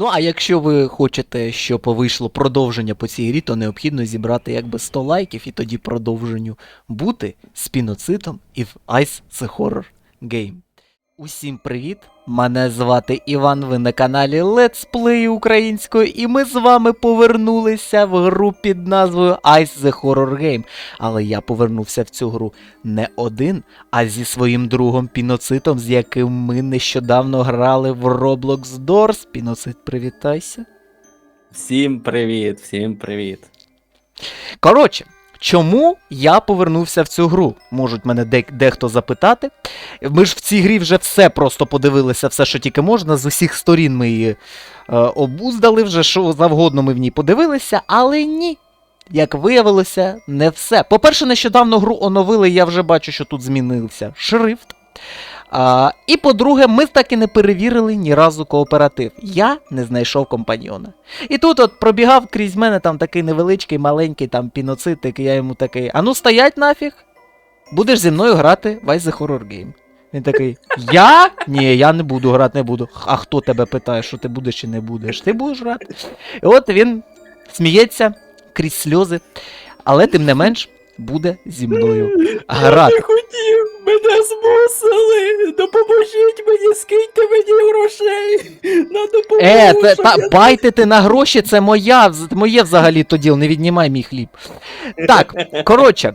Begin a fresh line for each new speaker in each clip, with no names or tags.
Ну, а якщо ви хочете, щоб вийшло продовження по цій грі, то необхідно зібрати якби 100 лайків і тоді продовженню бути спіноцитом і в Ice the Horror Game. Усім привіт! Мене звати Іван, ви на каналі Let's Play українською, і ми з вами повернулися в гру під назвою Ice the Horror Game. Але я повернувся в цю гру не один, а зі своїм другом Піноцитом, з яким ми нещодавно грали в Roblox Doors. Піноцит, привітайся.
Всім привіт, всім привіт.
Коротше, чому я повернувся в цю гру? Можуть мене де- дехто запитати. Ми ж в цій грі вже все просто подивилися, все, що тільки можна. З усіх сторін ми її е, обуздали, вже що завгодно ми в ній подивилися, але ні. Як виявилося, не все. По-перше, нещодавно гру оновили, я вже бачу, що тут змінився шрифт. А, і по-друге, ми так і не перевірили ні разу кооператив. Я не знайшов компаньйона. І тут от пробігав крізь мене там такий невеличкий, маленький там піноцитик, і я йому такий: а ну стоять нафіг! Будеш зі мною грати в the Horror Game. Він такий: Я? Ні, я не буду грати, не буду. А хто тебе питає, що ти будеш чи не будеш? Ти будеш грати. І от він сміється крізь сльози, але тим не менш буде зі мною грати.
Я не хотів, мене змусили. Допоможіть мені, скиньте мені грошей. На допомогу.
Е, та,
щоб
та
я-
байтити на гроші це моя, вз- моє взагалі то діло, не віднімай мій хліб. Так, коротше,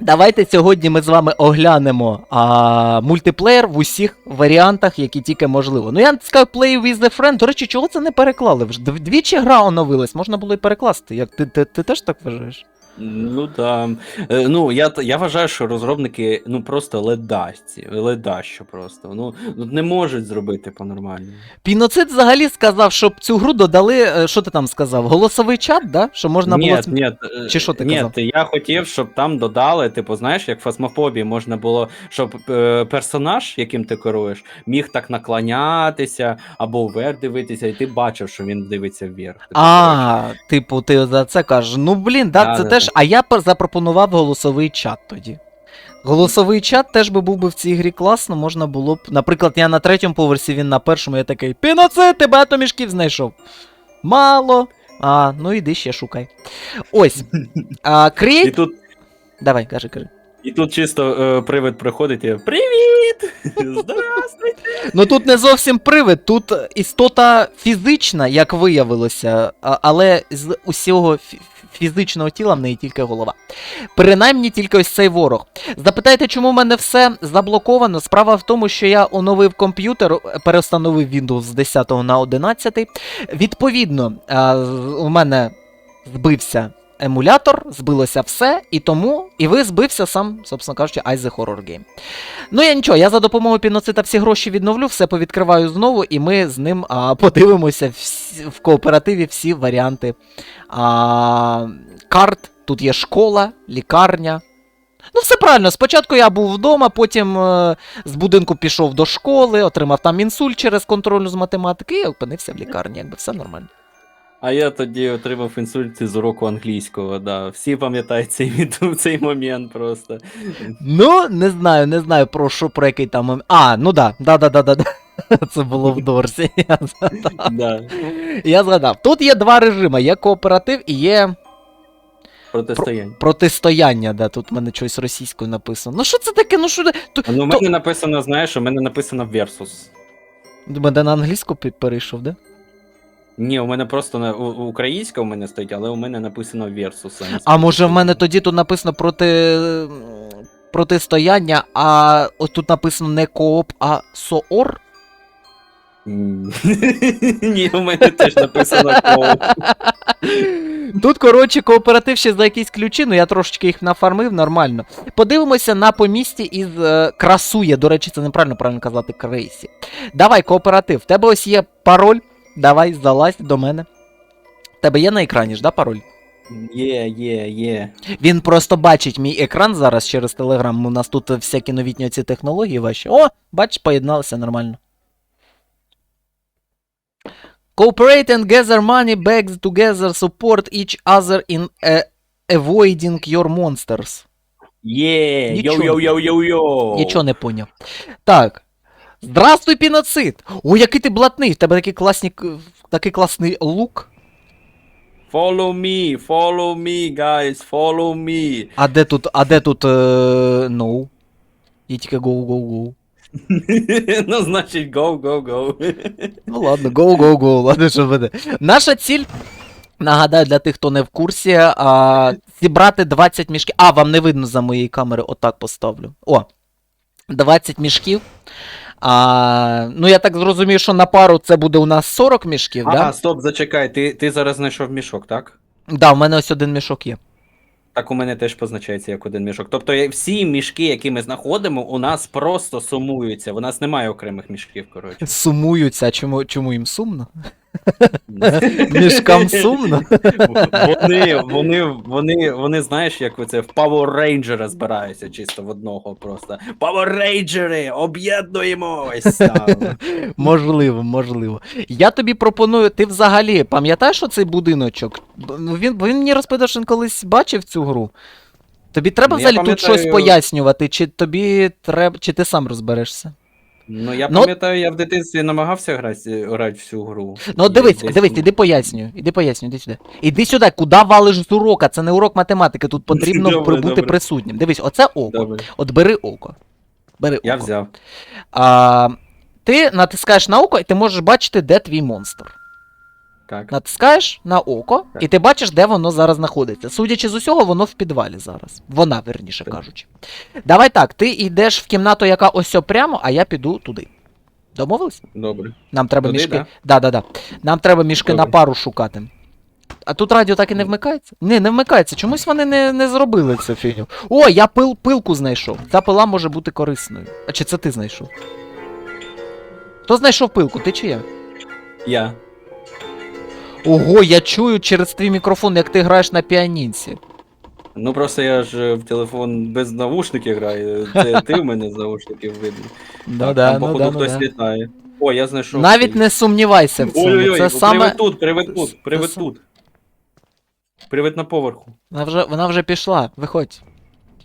давайте сьогодні ми з вами оглянемо а, мультиплеєр в усіх варіантах, які тільки можливо. Ну я скажу Play with a friend. До речі, чого це не переклали? Вже дв- двічі гра оновилась, можна було і перекласти. Як ти, ти, ти теж так вважаєш?
Ну да. Е, Ну, я, я вважаю, що розробники ну просто ледащі, ледащо просто. Ну, ну, не можуть зробити по-нормальному.
Піноцид взагалі сказав, щоб цю гру додали. е, Що ти там сказав? Голосовий чат, да? Що можна
ні,
було. зм-
ні, е,
Чи що ти
ні,
казав?
я хотів, щоб там додали, типу, знаєш, як в фасмофобії можна було, щоб е, персонаж, яким ти керуєш, міг так наклонятися або вверх дивитися, і ти бачив, що він дивиться вверх. Типу.
А, типу, ти за це кажеш. Ну блін, да,
Да,
це
да,
теж. А я запропонував голосовий чат тоді. Голосовий чат теж би був би в цій грі класно, можна було б. Наприклад, я на третьому поверсі, він на першому, я такий Піноцид, ти багато мішків знайшов. Мало. А, ну іди ще шукай. Ось. А,
І тут,
Давай, кажи, кажи.
і тут чисто е, привид приходить і Привіт! Здравствуйте!
Ну тут не зовсім привид, тут істота фізична, як виявилося, але з усього фізичного тіла в неї тільки голова. Принаймні тільки ось цей ворог. Запитайте, чому в мене все заблоковано? Справа в тому, що я оновив комп'ютер, перестановив Windows з 10 на 11. Відповідно, у мене збився емулятор, збилося все, і тому, і ви збився сам, собственно кажучи, the Horror Game. Ну я нічого, я за допомогою піноцита всі гроші відновлю, все повідкриваю знову, і ми з ним а, подивимося всі, в кооперативі всі варіанти а, карт. Тут є школа, лікарня. Ну, все правильно. Спочатку я був вдома, потім е, з будинку пішов до школи, отримав там інсульт через контрольну з математики і опинився в лікарні, якби все нормально.
А я тоді отримав інсульт з уроку англійського, да. Всі пам'ятають цей, цей момент просто.
Ну, не знаю, не знаю про що, про який там. мом- А, ну да, да, да, да, да. да. Це було в Дорсі. Я згадав.
Да.
Я згадав. Тут є два режими: є кооператив і є
Протистояння.
протистояння. Да, тут в мене щось російською написано. Ну що це таке? Ну що.
Ну, у мене написано, знаєш, у мене написано Versus.
У мене на англійську перейшов, да?
Ні, у мене просто на у- українська у мене стоїть, але у мене написано Versus.
А може в мене тоді тут написано проти. Протистояння, а от тут написано не кооп, а соор.
Ні, у мене теж написано Коуп.
Тут, коротше, кооператив ще за якісь ключі, ну я трошечки їх нафармив, нормально. Подивимося на помісті із е, красує. До речі, це неправильно правильно казати крейсі. Давай, кооператив. В тебе ось є пароль. Давай, залазь до мене. Тебе є на екрані ж, да, пароль?
Є, є, є.
Він просто бачить мій екран зараз через телеграм. У нас тут всякі новітні ці технології ваші. О, бач, поєдналися нормально. Cooperate and gather money bags together, support each other in uh, avoiding your monsters.
Є,
Нічого.
йоу-йоу-йоу-йоу-йоу.
Нічого не поняв. Так. Здравствуй, піноцид! О, який ти блатний! В тебе такі класні. к- В такий класний лук.
Follow me, follow me, guys, follow me.
А де тут, а де тут, е, no? І тільки go, go, go.
ну, значить, go, go, go.
Ну ладно, go, go, go, ладно, що буде. Наша ціль, нагадаю, для тих, хто не в курсі, а, зібрати 20 мішків. А, вам не видно за моєї камери, отак поставлю. О, 20 мішків. А, ну, я так зрозумів, що на пару це буде у нас 40 мішків,
а,
да?
стоп, зачекай, ти, ти зараз знайшов мішок, так?
Да, в мене ось один мішок є.
Так у мене теж позначається як один мішок. Тобто всі мішки, які ми знаходимо, у нас просто сумуються. У нас немає окремих мішків, коротше.
Сумуються, а чому, чому їм сумно? Мішкам сумно?
Вони, вони, вони, вони, знаєш, як це в Power Ranger збираються чисто в одного просто. Power Rangers, об'єднуємось! там.
Можливо, можливо. Я тобі пропоную, ти взагалі пам'ятаєш оцей будиночок? Ну, Він, він мені розповідав, що він колись бачив цю гру. Тобі треба
я
взагалі тут щось
пам'ятаю-
пояснювати, чи тобі треба, чи ти сам розберешся?
Ну, я
Ну,
пам'ятаю, я в дитинстві намагався грати, грати всю гру.
Ну,
І
дивись,
десь-
дивись, іди пояснюю, іди пояснюю, іди сюди. Іди сюди, куди валиш з урока? Це не урок математики, тут потрібно
Добре,
бути
добре.
присутнім. Дивись, оце око.
Добре,
От бери око. Бери
я
око.
взяв.
А, ти натискаєш на око, і ти можеш бачити, де твій монстр.
Так.
Натискаєш на око,
Так.
і ти бачиш, де воно зараз знаходиться. Судячи з усього, воно в підвалі зараз. Вона, верніше
Так.
кажучи. Давай так, ти йдеш в кімнату, яка ось прямо, а я піду туди. Домовились?
Добре.
Нам треба
Туди,
мішки.
да?
Да, да, да. Нам треба мішки на пару шукати. А тут радіо так і не вмикається? Ні, не вмикається. Чомусь вони не, не зробили цю фігню. О, я пил, пилку знайшов. Ця пила може бути корисною. А чи це ти знайшов? Хто знайшов пилку? Ти чи я?
Я.
Ого, я чую через твій мікрофон, як ти граєш на піанінці.
Ну просто я ж е, в телефон без навушників граю. Це ти в мене з наушників видно.
Ну
Так,
да,
там,
ну
походу,
да, ну
хтось
да.
літає. О, я знайшов.
Навіть не сумнівайся в цьому.
Ой-ой-ой,
Це саме.
привид тут, привид тут, привид
це-
тут. Привид на поверху.
Вона вже, вона вже пішла. Виходь.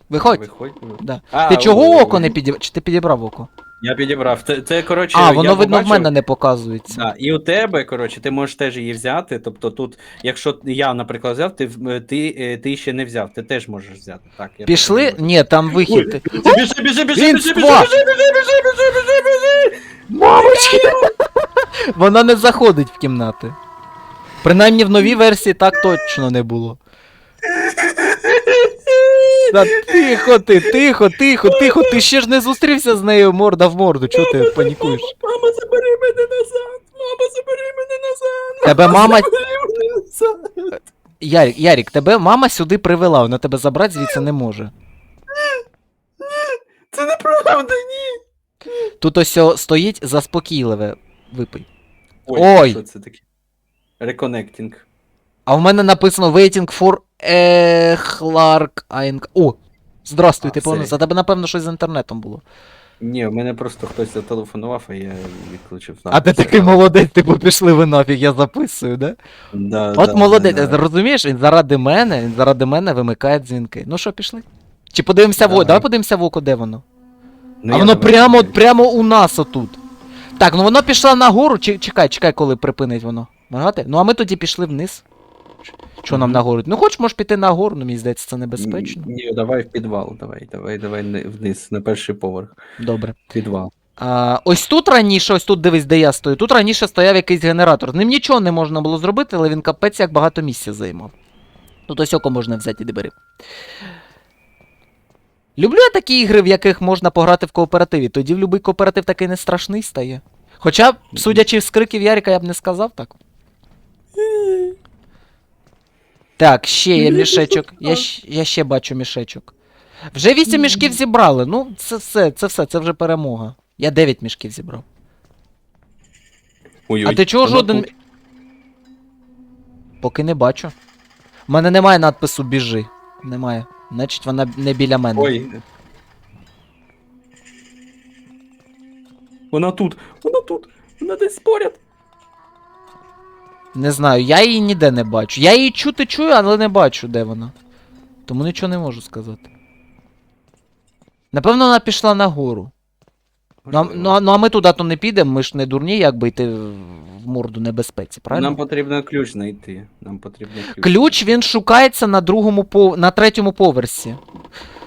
Виходь.
Виходь.
Да.
А,
ти чого
ой,
око не підібрав? Чи ти підібрав око?
Я підібрав. Це, це коротше,
А,
я
воно видно в
побачив-
мене не показується.
Да, і у тебе, коротше, ти можеш теж її взяти. Тобто тут, якщо я, наприклад, взяв, ти, в- ти, е, ти ще не взяв, ти теж можеш взяти. Так, я
Пішли?
так.
Ні, там вихід.
Біжи, біжи, біжи, біжи,
Він
біжи, біжи, біжи, біжи, біжи, біжи, біжи, біжи.
Мамочки! Вона не заходить в кімнати. Принаймні в новій версії так точно не було. Та тихо ти, тихо, тихо, тихо, ти ще ж не зустрівся з нею морда в морду, чого ти панікуєш?
Мама, забери мене назад! Мама, забери мене назад!
Тебе мама. Ярік, Ярік, тебе мама сюди привела, вона тебе забрати звідси не може.
Це неправда, ні!
Тут ось о стоїть заспокійливе. Випий.
Ой,
Ой.
що це таке? Reconnecting.
А в мене написано waiting for Ехларк Айнк. О! Здрастуй,
А,
повинен.
все.
За тебе, напевно, щось з інтернетом було.
Ні, в мене просто хтось зателефонував, а я відключив.
А ти такий молодець, типу пішли ви нафіг, я записую, да?
Да,
От
да,
молодець,
да, да.
розумієш, він заради мене, він заради мене вимикає дзвінки. Ну що, пішли? Чи подивимося в око?
Давай.
Давай подивимося в око, де воно.
Ну,
а
я
воно прямо,
подивлюсь.
прямо у нас отут. Так, ну воно пішло нагору, чи чекай, чекай, коли припинить воно. Моргати? Ну а ми тоді пішли вниз. Що нам
Мгм.
нагору? Ну хоч можеш піти нагору, ну мені здається, це небезпечно.
Ні, давай в підвал, давай, давай, давай вниз, на перший поверх.
Добре.
Підвал.
А, ось тут раніше, ось тут дивись, де я стою. Тут раніше стояв якийсь генератор. З ним нічого не можна було зробити, але він капець як багато місця займав. Тут ось око можна взяти, іди бери. Люблю я такі ігри, в яких можна пограти в кооперативі. Тоді в будь-який кооператив такий не страшний стає. Хоча, судячи з криків Ярика, я б не сказав так. Так, ще є мішечок. Я, щ- я ще бачу мішечок. Вже 8 мішків зібрали. Ну, це все, це все, це вже перемога. Я 9 мішків зібрав.
Ой,
А ти чого жоден. Поки не бачу. У мене немає надпису біжи. Немає. Значить, вона не біля мене.
Ой. Вона тут, вона тут, вона десь поряд.
Не знаю, я її ніде не бачу. Я її чути чую, але не бачу, де вона. Тому нічого не можу сказати. Напевно, вона пішла нагору. Ну, а- ну, а- ну а ми туди то не підемо, ми ж не дурні, якби йти в в морду небезпеці, правильно?
Нам потрібно ключ знайти. Нам потрібно ключ.
Ключ він шукається на другому пов... на третьому поверсі.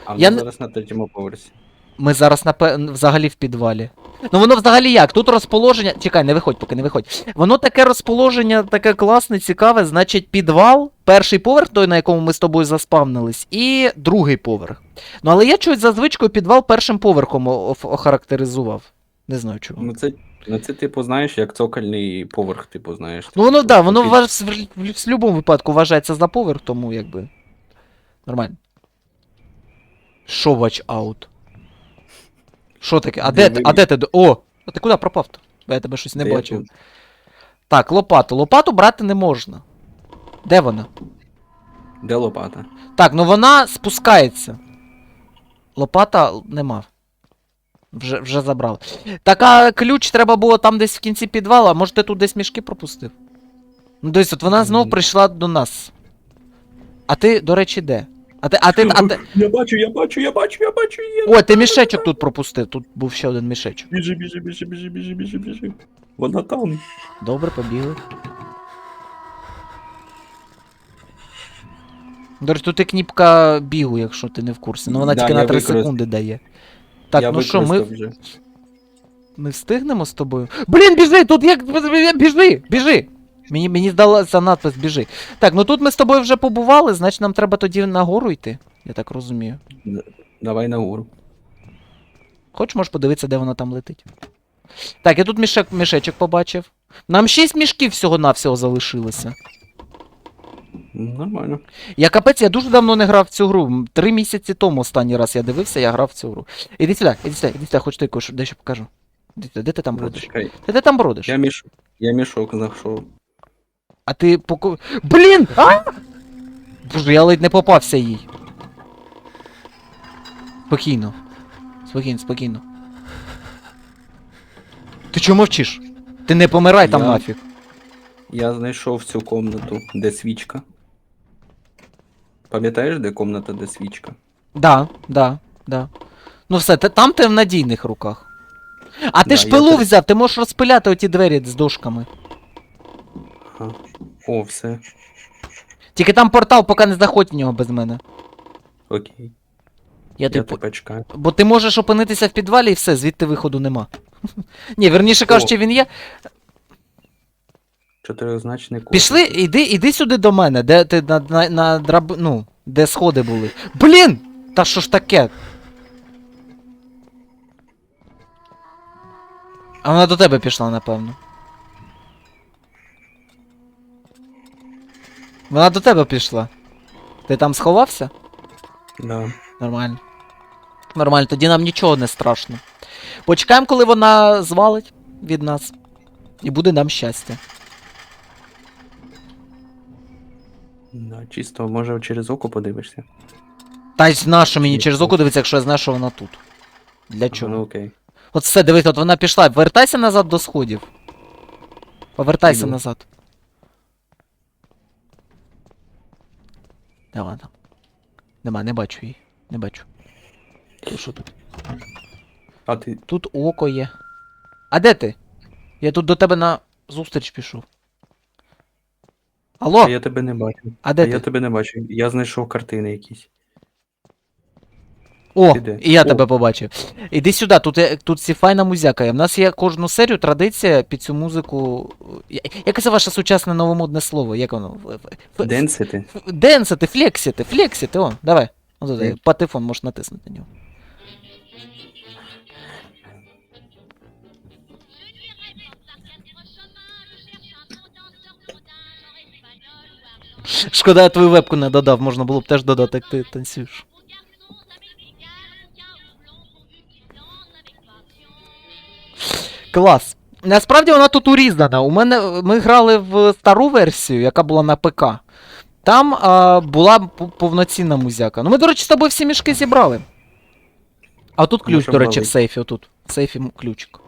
А
Я не-
зараз на третьому поверсі.
Ми зараз напе... взагалі в підвалі. Ну воно взагалі як? Тут розположення. Чекай, не виходь, поки не виходь. Воно таке розположення, таке класне, цікаве, значить, підвал, перший поверх, той, на якому ми з тобою заспавнились, і другий поверх. Ну але я чогось за звичкою підвал першим поверхом охарактеризував. Не знаю чого.
Ну це, ну це, типу, знаєш, як цокольний поверх, типу, знаєш.
Ну воно
Типу,
да, воно в, в, в, в будь-якому випадку вважається за поверх, тому якби. Нормально. Що watch out? Що таке? А де, ти- а де ти? О! А ти куди пропав? то я тебе щось не
я
бачив.
тут?
Так, лопату. Лопату брати не можна. Де вона?
Де лопата?
Так, ну вона спускається. Лопата нема. Вже, вже забрали. Так, а ключ треба було там десь в кінці підвала, може ти тут десь мішки пропустив? Ну десь от вона знов
Ні.
прийшла до нас. А ти, до речі, де? А ти, а ти, а ти.
Я бачу, я бачу, я бачу, я бачу, є.
Ой, ти мішечок тут пропустив. Тут був ще один мішечок.
Біжи, біжи, біжи, біжи, біжи, біжи, біжи. Вона там.
Добре, побігли. До речі, тут і кніпка бігу, якщо ти не в курсі. Ну вона
Да,
тільки
я
на 3
використ-
секунди дає. Так,
я
ну що, ми,
використав вже.
ми встигнемо з тобою? Блін, біжи! Тут як. Біжи! Біжи! Мені, мені здалося надпис біжи. Так, ну тут ми з тобою вже побували, значить нам треба тоді нагору йти. Я так розумію.
Давай на гору.
Хоч можеш подивитися, де вона там летить. Так, я тут мішек, мішечок побачив. Нам 6 мішків всього-навсього залишилося.
Нормально.
Я капець, я дуже давно не грав в цю гру. Три місяці тому останній раз я дивився, я грав в цю гру. Іди сюди, іди сюди, іди сюди, хоч ти дещо покажу. Де ти там бродиш? Де ти там бродиш?
Я мішок знайшов.
А ти поко. Блін! А! Боже, я ледь не попався їй. Спокійно. Спокійно, спокійно. Ти чого мовчиш? Ти не помирай там
Я-
нафіг.
Я знайшов цю комнату, де свічка. Пам'ятаєш, де комната, де свічка?
Да, да, да. Ну все, ти, там ти в надійних руках. А ти
Да,
ж
я
пилу
теж-
взяв, ти можеш розпиляти оті двері з дошками.
Ага. О, все.
Тільки там портал, поки не заходь в нього без мене.
Окей.
Я,
Я
типу.
тебе чекаю.
Бо ти можеш опинитися в підвалі і все, звідти виходу нема. Ні, верніше кажучи, він є.
Чотиризначний код.
Пішли, іди, іди сюди до мене, де ти на, на, на драб... ну, де сходи були. Блін! Та що ж таке? А вона до тебе пішла, напевно. Вона до тебе пішла. Ти там сховався?
Да.
Нормально. Нормально, тоді нам нічого не страшно. Почекаємо, коли вона звалить від нас. І буде нам щастя.
Да, чисто, може через око подивишся.
Та й на що мені через око дивиться, якщо я знаю, що вона тут. Для чого?
Ну окей.
От все, дивись, от вона пішла. Вертайся назад до сходів. Повертайся
Іду.
назад. Де вона там? Нема, не бачу її. Не бачу. Що тут?
А ти.
Тут око є. А де ти? Я тут до тебе на зустріч пішов. Алло,
А я тебе не бачу.
а де
а
ти?
я тебе не бачу. Я знайшов картини якісь.
О,
де?
і я
О.
тебе побачив. Іди сюди, тут, є- тут всі файна музяка. В нас є кожну серію традиція під цю музику. Я- Яке це ваше сучасне новомодне слово? Як воно? Ф- ф-
Денсити.
ф- Денсити, флексити, флексити, о, давай. О, тут,
Флек.
патефон можеш натиснути на нього. Шкода, я твою вебку не додав, можна було б теж додати, як ти танцюєш. Клас. Насправді вона тут урізана. У мене ми грали в стару версію, яка була на ПК. Там а, була повноцінна музяка. Ну ми, до речі, з тобою всі мішки зібрали. А тут ключ,
Можемо
до речі, в сейфі, отут. В сейфі ключик.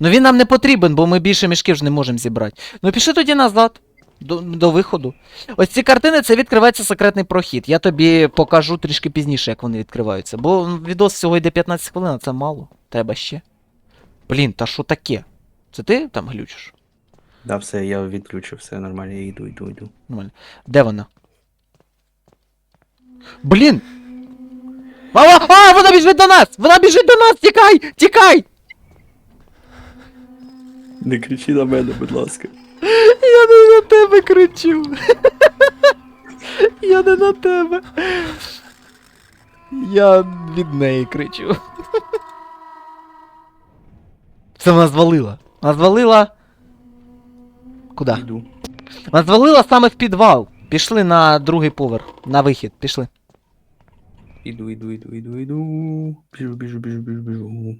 Ну він нам не потрібен, бо ми більше мішків ж не можемо зібрати. Ну пішли тоді назад. До, до виходу. Ось ці картини це відкривається секретний прохід. Я тобі покажу трішки пізніше, як вони відкриваються. Бо відос всього йде 15 хвилин, а це мало. Треба ще. Блін, та що таке? Це ти там глючиш?
Да, все, я відключив, все нормально, я йду, йду, йду.
Нормально. Де вона? Блін! Мама! А, вона біжить до нас! Вона біжить до нас! Тікай! Тікай!
Не кричи на мене, будь ласка.
Я не на тебе кричу. Я не на тебе. Я від неї кричу. Це вона звалила. Вона звалила. Куди?
Йду.
Вона звалила саме в підвал. Пішли на другий поверх. На вихід. Пішли.
Іду, іду, іду, іду, іду. Біжу, біжу, біжу, біжу, біжу.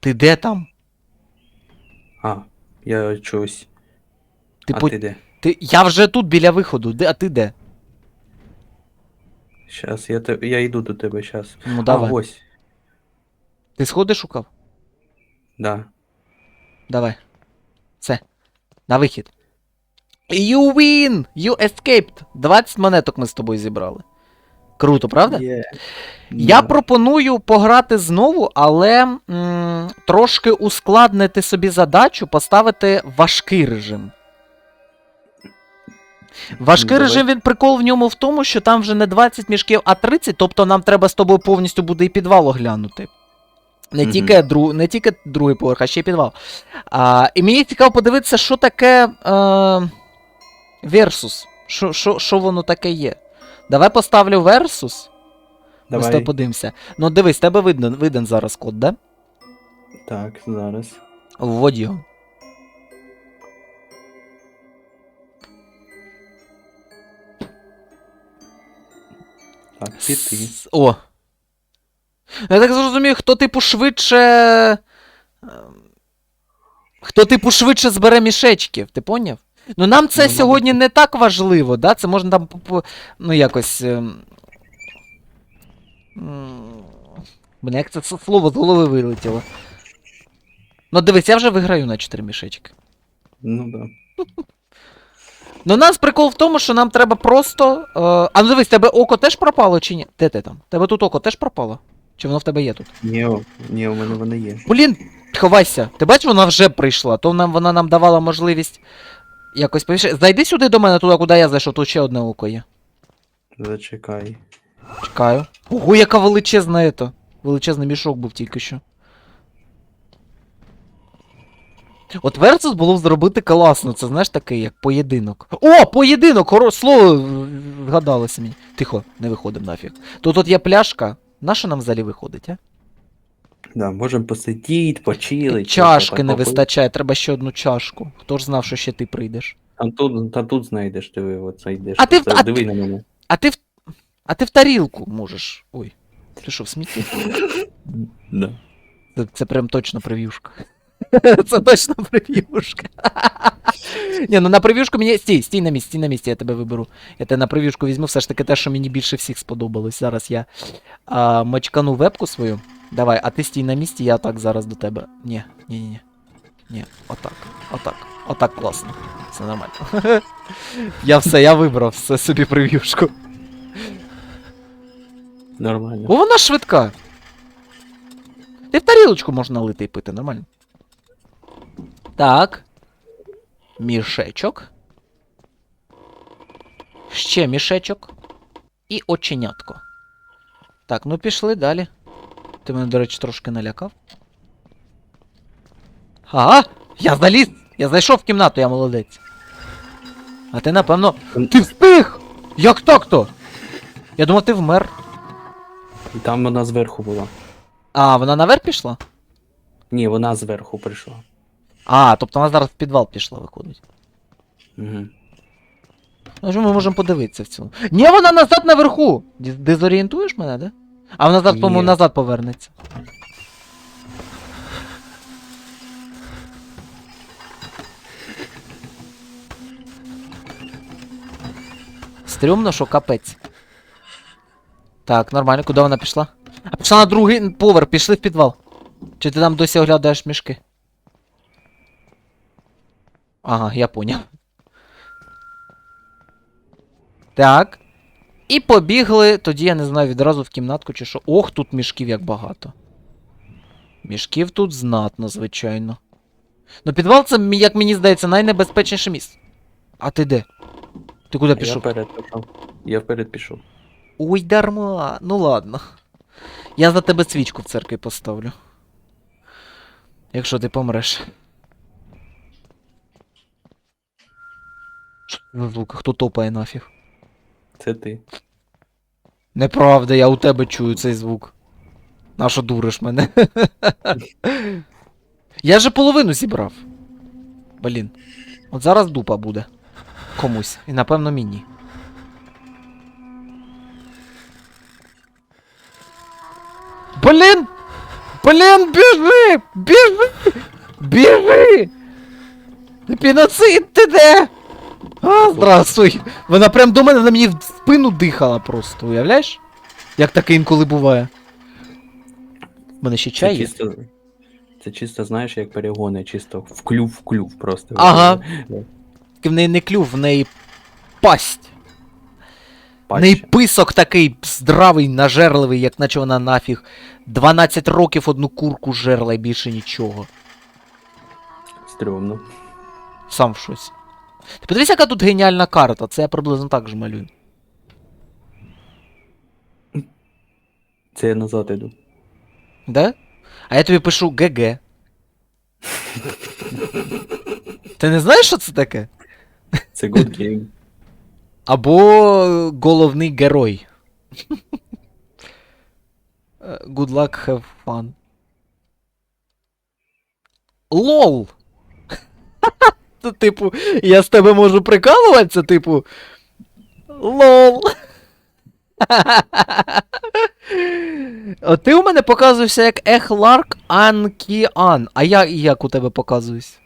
Ти де там?
А, я чогось.
Ти
а
по...
ти де?
ти... Я вже тут біля виходу. Де... А ти де?
Щас, я, те... я йду до тебе, щас.
Ну давай.
А, ось.
Ти сходи шукав?
Да.
Давай. Все. На вихід. You win! You escaped! 20 монеток ми з тобою зібрали. Круто, правда?
Є.
Я пропоную пограти знову, але м, трошки ускладнити собі задачу, поставити важкий режим. Важкий
Давай.
режим, він прикол в ньому в тому, що там вже не 20 мішків, а 30, тобто нам треба з тобою повністю буде і підвал оглянути. Не,
Мгм.
тільки, дру, не тільки другий поверх, а ще й підвал. А, і мені цікаво подивитися, що таке е, що, що воно таке є. Давай поставлю Versus. Ми з тобою подивимося. Ну дивись, тебе видно, виден зараз код, да?
Так, зараз.
Вводь його.
Так, піти.
С- О. Я так зрозумів, хто типу швидше. ем, Хто типу швидше збере мішечків, ти поняв? Ну нам це
Ну,
сьогодні не так важливо, да? Це можна там ну якось. ем, м, Блін, як це слово з голови вилетіло. Ну дивись, я вже виграю на 4 мішечки.
Ну да.
Ну, нас прикол в тому, що нам треба просто. Е... А ну дивись, тебе око теж пропало чи ні? Де ти там? Тебе тут око теж пропало? Чи воно в тебе є тут?
Ні, ні, у мене вони є.
Блін, ховайся. Ти бачиш, вона вже прийшла, то нам, вона нам давала можливість якось повіше. Зайди сюди до мене туди, куди я зайшов, тут ще одне око є.
Зачекай.
Чекаю. Ого, яка величезна ето. Величезний мішок був тільки що. От Versus було б зробити класно, це знаєш такий, як поєдинок. О, поєдинок! Хоро... Слово вгадалося мені. Тихо, не виходимо нафіг. Тут от є пляшка. На що нам взагалі виходить, а?
Да, можемо посидіти, почили.
Чашки не вистачає, треба ще одну чашку. Хто ж знав, що ще ти прийдеш?
Там тут, та тут знайдеш, диви, от зайдеш.
А ти в- а
Диви на мене.
А ти в. А ти в тарілку можеш. Ой. Ти що, в смітті?
Да.
Це, це прям точно прев'юшка. Це точно прев'юшка. Ні, ну на прев'юшку мені. Стій, стій на місці, стій на місці, я тебе виберу. Я тебе на прев'юшку візьму, все ж таки те, що мені більше всіх сподобалось. Зараз я а, мочкану вебку свою. Давай, а ти стій на місці, я так зараз до тебе. Ні, ні, ні, ні. Ні, отак. Отак. Отак класно. Все нормально. Я все, я вибрав все собі прев'юшку.
Нормально.
Бо вона швидка. Ти в тарілочку можна налити і пити, нормально. Так. Мішечок. Ще мішечок. І оченятко. Так, ну пішли далі. Ти мене, до речі, трошки налякав. Ага! Я заліз! Я зайшов в кімнату, я молодець. А ти, напевно. Ти встиг! Як так-то? Я думав, ти вмер.
Там вона зверху була.
А, вона наверх пішла?
Ні, вона зверху прийшла.
А, тобто вона зараз в підвал пішла, виходить.
Угу.
Ну що ми можемо подивитися в цьому. Ні, вона назад наверху! Дезорієнтуєш мене, да? А вона зараз, по-моєму, назад повернеться. Стрьомно, що капець. Так, нормально, куди вона пішла? А пішла на другий поверх, пішли в підвал. Чи ти там досі оглядаєш мішки? Ага, я поняв. Так. І побігли, тоді я не знаю, відразу в кімнатку чи що. Ох, тут мішків як багато. Мішків тут знатно, звичайно. Ну, підвал це, як мені здається, найнебезпечніше місце. А ти де? Ти куди пішов?
Я вперед пішов. Я вперед пішов.
Ой, дарма. Ну ладно. Я за тебе свічку в церкві поставлю. Якщо ти помреш. Що це за звук? Хто топає нафіг?
Це ти.
Неправда, я у тебе чую цей звук. Нащо дуриш мене? я же половину зібрав. Блін. От зараз дупа буде. Комусь. І напевно мені. Блін! Блін, біжи! Біжи! Біжи! Піноцид, ти де? А, здравствуй! Вона прям до мене, вона мені в спину дихала просто, уявляєш? Як таке інколи буває. У мене ще
Це
чай є.
чисто, це чисто, знаєш, як перегони, чисто в клюв в клюв просто.
Ага. В неї не клюв, в неї пасть. В неї писок такий здравий, нажерливий, як наче вона нафіг. 12 років одну курку жерла і більше нічого.
Стрьомно.
Сам в щось. Ти подивись, яка тут геніальна карта, це я приблизно так же малюю.
Це я назад іду.
Да? А я тобі пишу ГГ. Ти не знаєш, що це таке?
Це good game.
Або головний герой. Е, Good luck, have fun. LOL! Це типу, я з тебе можу прикалуватися, типу. LOL. От ти у мене показуєшся як Ехларк Анкіан. А я як у тебе показуюсь?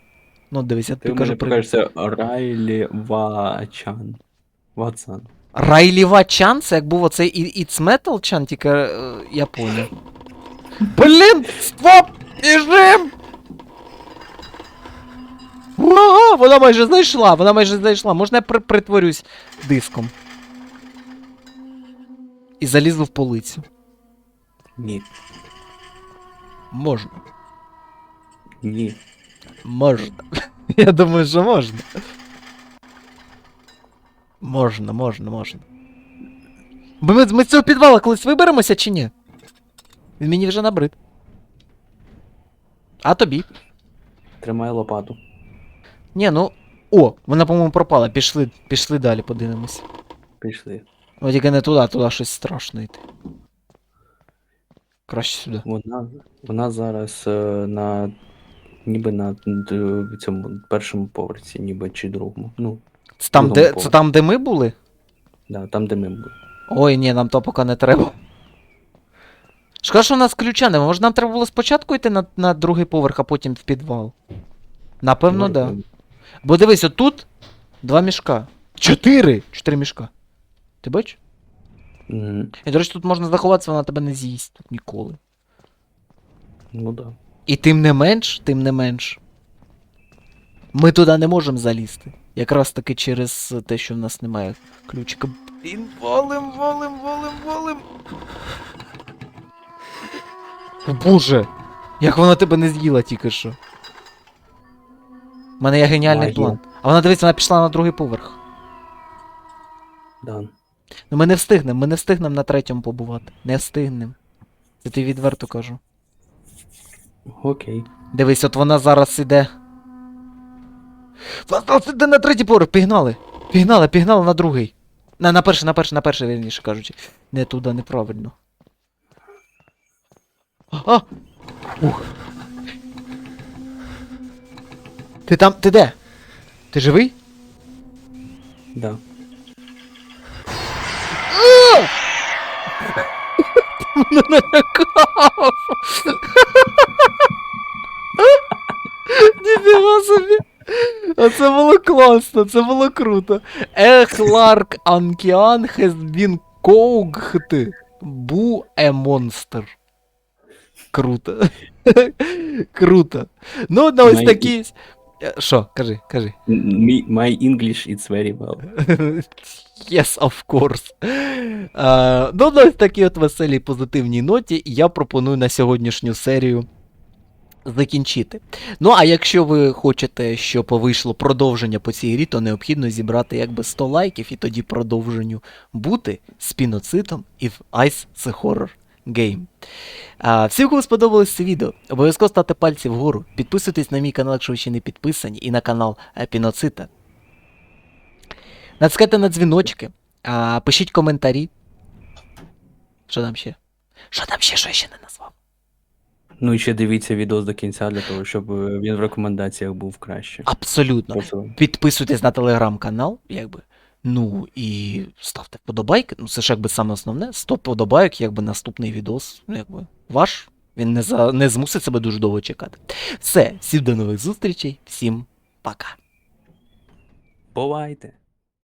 Ну, дивись, я
Ти
тобі кажу привіт.
покажешся Райлі Вачан. Ватсан.
Райліва Чан, це як був оцей It's Metal Чан, тільки е, я понял. Блін, стоп! Біжим! Ага, вона майже знайшла, вона майже знайшла. Можна я при- притворюсь диском. І залізу в полицю.
Ні.
Можна.
Ні.
Можна. Я думаю, що можна. Можна, можна, можна. Бо ми, ми з цього підвала колись виберемося чи ні? Він мені вже набрид. А тобі?
Тримай лопату.
Ні, ну. О, вона, по-моєму, пропала. Пішли, пішли далі, подивимось.
Пішли.
О, тільки не туди, туди щось страшно йти. Краще сюди.
Вона, вона зараз е, на. Ніби на д- цьому першому поверсі, ніби чи другому. Ну,
Це там,
Другому
де, це
поверсі.
там, де ми були?
да, там, де ми були.
Ой, ні, нам то поки не треба. Шкода, що у нас ключа нема. Може нам треба було спочатку йти на, на другий поверх, а потім в підвал. Напевно,
Може,
да. Бо дивись, отут два мішка. Чотири! Чотири мішка. Ти бачиш?
Мгм.
І, до речі, тут можна заховатися, вона тебе не з'їсть тут ніколи.
Ну да.
І тим не менш, тим не менш. Ми туди не можемо залізти. Якраз таки через те, що в нас немає ключика. Блін, валим, валим, валим. О, Боже! Як вона тебе не з'їла тільки що. У мене є геніальний
Магія.
план. А вона дивиться, вона пішла на другий поверх.
Да.
Ну ми не встигнемо, ми не встигнемо на третьому побувати. Не встигнемо. Це ти відверто кажу.
Окей.
Дивись, от вона зараз іде. Вона зараз іде на третій поверх, пігнали. Пігнали, пігнали на другий. На, на перший, на перший, на перший, вірніше кажучи. Не туди, неправильно. А! Ух. Ти там, ти де? Ти живий?
Да.
Мене налякав. Ніфіга собі. А це було класно, це було круто. Ех, Ларк Анкіан has been cooked. Бу е монстр. Круто. Круто. Ну, на ось такі. Е, Що, кажи, кажи.
Me- My English it's very well.
Yes, of course. Е, ну, на такій от веселій позитивній ноті я пропоную на сьогоднішню серію закінчити. Ну, а якщо ви хочете, щоб вийшло продовження по цій грі, то необхідно зібрати якби 100 лайків і тоді продовженню бути з піноцитом і в Ice the Horror Game. А, всім, кому сподобалось це відео, обов'язково ставте пальці вгору, підписуйтесь на мій канал, якщо ви ще не підписані, і на канал е, Піноцита. Натискайте на дзвіночки, а, пишіть коментарі. Що там ще? Що там ще, що я ще не назвав?
Ну і ще дивіться відео до кінця для того, щоб е, він в рекомендаціях був краще.
Абсолютно.
Просто
Підписуйтесь на телеграм-канал, якби. Ну і ставте вподобайки. Ну, це ж якби саме основне. 100 вподобайок, якби наступний відос, ну, якби ваш. Він не, за... не змусить себе дуже довго чекати. Все, всім до нових зустрічей, всім пока.
Бувайте!